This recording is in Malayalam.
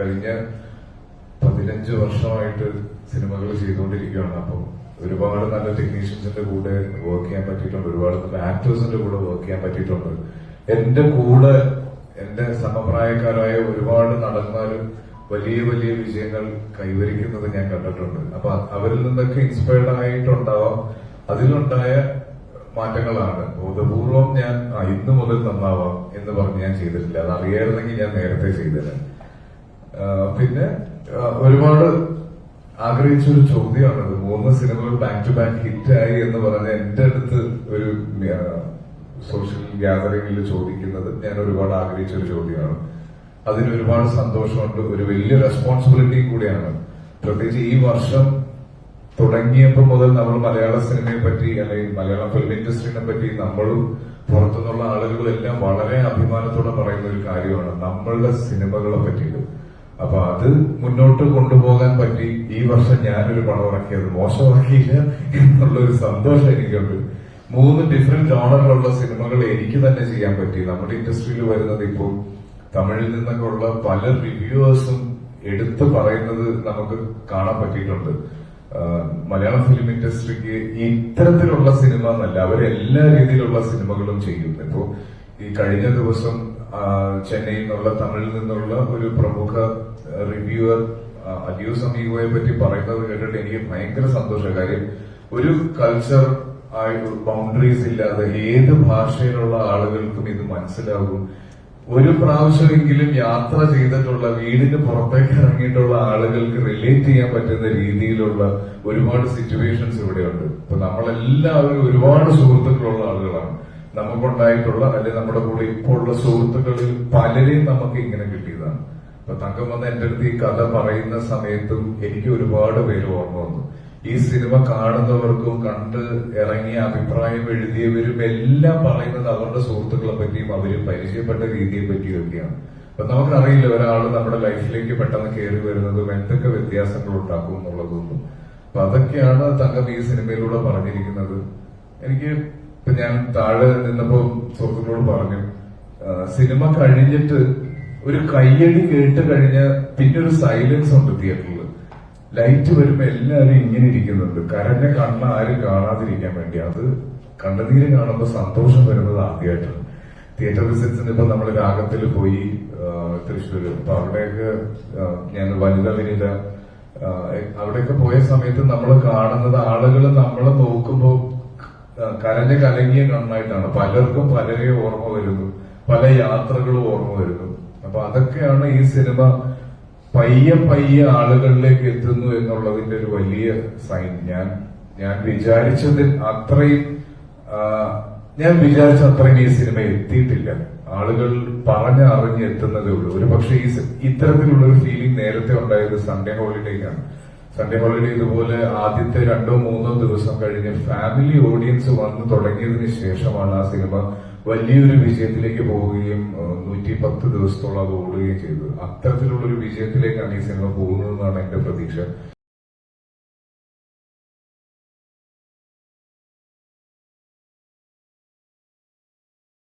കഴിഞ്ഞ പതിനഞ്ച് വർഷമായിട്ട് സിനിമകൾ ചെയ്തുകൊണ്ടിരിക്കുകയാണ്. അപ്പം ഒരുപാട് നല്ല ടെക്നീഷ്യൻസിന്റെ കൂടെ വർക്ക് ചെയ്യാൻ പറ്റിയിട്ടുണ്ട്. ഒരുപാട് നല്ല ആക്ടേഴ്സിന്റെ കൂടെ വർക്ക് ചെയ്യാൻ പറ്റിയിട്ടുണ്ട്. എന്റെ കൂടെ എന്റെ സമപ്രായക്കാരായ ഒരുപാട് നടന്മാരും വലിയ വലിയ വിജയങ്ങൾ കൈവരിക്കുന്നത് ഞാൻ കണ്ടിട്ടുണ്ട്. അപ്പൊ അവരിൽ നിന്നൊക്കെ ഇൻസ്പയർഡ് ആയിട്ടുണ്ടാവാം. അതിലുണ്ടായ മാറ്റങ്ങളാണ്. ബോധപൂർവം ഞാൻ ഇന്ന് മുതൽ നന്നാവാം എന്ന് പറഞ്ഞ് ഞാൻ ചെയ്തിട്ടില്ല. അത് അറിയായിരുന്നെങ്കിൽ ഞാൻ നേരത്തെ ചെയ്തത് പിന്നെ ഒരുപാട് ആഗ്രഹിച്ച ഒരു ചോദ്യമാണത് മൂന്ന് സിനിമകൾ ബാക്ക് ടു ബാക്ക് ഹിറ്റ് ആയി എന്ന് പറഞ്ഞ എന്റെ അടുത്ത് ഒരു സോഷ്യൽ ഗ്യാതറിംഗിൽ ചോദിക്കുന്നത് ഞാൻ ഒരുപാട് ആഗ്രഹിച്ച ഒരു ചോദ്യമാണ്. അതിന് ഒരുപാട് സന്തോഷമുണ്ട്. ഒരു വലിയ റെസ്പോൺസിബിലിറ്റിയും കൂടിയാണ്. പ്രത്യേകിച്ച് ഈ വർഷം തുടങ്ങിയപ്പോൾ മുതൽ നമ്മൾ മലയാള സിനിമയെ പറ്റി അല്ലെങ്കിൽ മലയാള ഫിലിം ഇൻഡസ്ട്രീനെ പറ്റി നമ്മളും പുറത്തുനിന്നുള്ള ആളുകളും എല്ലാം വളരെ അഭിമാനത്തോടെ പറയുന്ന ഒരു കാര്യമാണ്. നമ്മളുടെ സിനിമകളെ പറ്റിയിട്ട് അപ്പൊ അത് മുന്നോട്ട് കൊണ്ടുപോകാൻ പറ്റി. ഈ വർഷം ഞാനൊരു പടം ഇറക്കിയത് മോശമാക്കിയില്ല എന്നുള്ള ഒരു സന്തോഷം എനിക്കുണ്ട്. മൂന്ന് ഡിഫറെന്റ് ജോണറിലുള്ള സിനിമകൾ എനിക്ക് തന്നെ ചെയ്യാൻ പറ്റി. നമ്മുടെ ഇൻഡസ്ട്രിയിൽ വരുന്നത് ഇപ്പോൾ തമിഴിൽ നിന്നൊക്കെ ഉള്ള പല റിവ്യൂവേഴ്സും എടുത്തു പറയുന്നത് നമുക്ക് കാണാൻ പറ്റിയിട്ടുണ്ട്. മലയാള ഫിലിം ഇൻഡസ്ട്രിക്ക് ഇത്തരത്തിലുള്ള സിനിമ എന്നല്ല അവരെല്ലാ രീതിയിലുള്ള സിനിമകളും ചെയ്യും ഇപ്പോ ഈ കഴിഞ്ഞ ദിവസം ചെന്നൈയിൽ നിന്നുള്ള തമിഴിൽ നിന്നുള്ള ഒരു പ്രമുഖ റിവ്യൂവർ അലിയു സമീപയെ പറ്റി പറയുന്നത് കേട്ടിട്ട് എനിക്ക് ഭയങ്കര സന്തോഷ കാര്യം ഒരു കൾച്ചർ ബൗണ്ടറീസ് ഇല്ലാതെ ഏത് ഭാഷയിലുള്ള ആളുകൾക്കും ഇത് മനസ്സിലാകും ഒരു പ്രാവശ്യമെങ്കിലും യാത്ര ചെയ്തിട്ടുള്ള വീടിന് പുറത്തേക്ക് ഇറങ്ങിയിട്ടുള്ള ആളുകൾക്ക് റിലേറ്റ് ചെയ്യാൻ പറ്റുന്ന രീതിയിലുള്ള ഒരുപാട് സിറ്റുവേഷൻസ് ഇവിടെയുണ്ട്. ഇപ്പൊ നമ്മളെല്ലാവരും ഒരുപാട് സുഹൃത്തുക്കളുള്ള ആളുകളാണ്. നമുക്കുണ്ടായിട്ടുള്ള അല്ലെങ്കിൽ നമ്മുടെ കൂടെ ഇപ്പോൾ ഉള്ള സുഹൃത്തുക്കളിൽ പലരെയും നമുക്ക് ഇങ്ങനെ കിട്ടിയതാണ്. അപ്പൊ തങ്കം വന്ന് എന്റെ അടുത്ത് ഈ കഥ പറയുന്ന സമയത്തും എനിക്ക് ഒരുപാട് പേര് ഓർമ്മ വന്നു. ഈ സിനിമ കാണുന്നവർക്കും കണ്ട് ഇറങ്ങിയ അഭിപ്രായം എഴുതിയവരും എല്ലാം പറയുന്നത് അവരുടെ സുഹൃത്തുക്കളെ പറ്റിയും അവർ പരിചയപ്പെട്ട രീതിയെ പറ്റിയും ഒക്കെയാണ്. അപ്പൊ നമുക്കറിയില്ല ഒരാൾ നമ്മുടെ ലൈഫിലേക്ക് പെട്ടെന്ന് കയറി വരുന്നതും എന്തൊക്കെ വ്യത്യാസങ്ങൾ ഉണ്ടാക്കും എന്നുള്ളതൊന്നും. അപ്പൊ അതൊക്കെയാണ് തങ്കം ഈ സിനിമയിലൂടെ പറഞ്ഞിരിക്കുന്നത്. എനിക്ക് ഇപ്പൊ ഞാൻ താഴെ നിന്നപ്പോ സുഹൃത്തുക്കളോട് പറഞ്ഞു സിനിമ കഴിഞ്ഞിട്ട് ഒരു കയ്യടി കേട്ട് കഴിഞ്ഞ് പിന്നെ ഒരു സൈലൻസ് ഉണ്ട് തിയേറ്ററിൽ ലൈറ്റ് വരുമ്പോ എല്ലാവരും ഇങ്ങനെ ഇരിക്കുന്നുണ്ട്. കരഞ്ഞ കണ്ണ് ആരും കാണാതിരിക്കാൻ വേണ്ടി. അത് കണ്ണുനീര് കാണുമ്പോൾ സന്തോഷം വരുന്നത് ആദ്യമായിട്ടാണ് തിയേറ്റർ വിസിറ്റ്സിന് ഇപ്പൊ നമ്മൾ രാഗത്തിൽ പോയി തൃശ്ശൂര്. അപ്പൊ അവിടെയൊക്കെ ഞാൻ വനിത വിനിത അവിടെയൊക്കെ പോയ സമയത്ത് നമ്മൾ കാണുന്നത് ആളുകൾ നമ്മളെ നോക്കുമ്പോൾ കരഞ്ഞ കലങ്ങിയ കണ്ണായിട്ടാണ്. പലർക്കും പലരെ ഓർമ്മ വരുന്നു. പല യാത്രകളും ഓർമ്മ വരുന്നു. അപ്പൊ അതൊക്കെയാണ് ഈ സിനിമ പയ്യെ പയ്യെ ആളുകളിലേക്ക് എത്തുന്നു എന്നുള്ളതിന്റെ ഒരു വലിയ സൈൻ ഞാൻ ഞാൻ വിചാരിച്ചതിൽ അത്രയും ഞാൻ വിചാരിച്ച അത്രയും ഈ സിനിമ എത്തിയിട്ടില്ല. ആളുകൾ പറഞ്ഞ് അറിഞ്ഞ് എത്തുന്നതേ ഉള്ളൂ. ഒരു പക്ഷേ ഈ ഇത്തരത്തിലുള്ള ഒരു ഫീലിംഗ് നേരത്തെ ഉണ്ടായത് സൺഡേ ഹോളിഡേക്കാണ് സൺഡേ ഹോളിഡേ ഇതുപോലെ ആദ്യത്തെ രണ്ടോ മൂന്നോ ദിവസം കഴിഞ്ഞ് ഫാമിലി ഓഡിയൻസ് വന്ന് തുടങ്ങിയതിന് ശേഷമാണ് ആ സിനിമ വലിയൊരു വിജയത്തിലേക്ക് പോവുകയും നൂറ്റി പത്ത് ദിവസത്തോളം അത് ഓടുകയും ചെയ്തത്. അത്തരത്തിലുള്ള ഒരു വിജയത്തിലേക്കാണ് ഈ സിനിമ പോകുന്നതെന്നാണ് എന്റെ പ്രതീക്ഷ.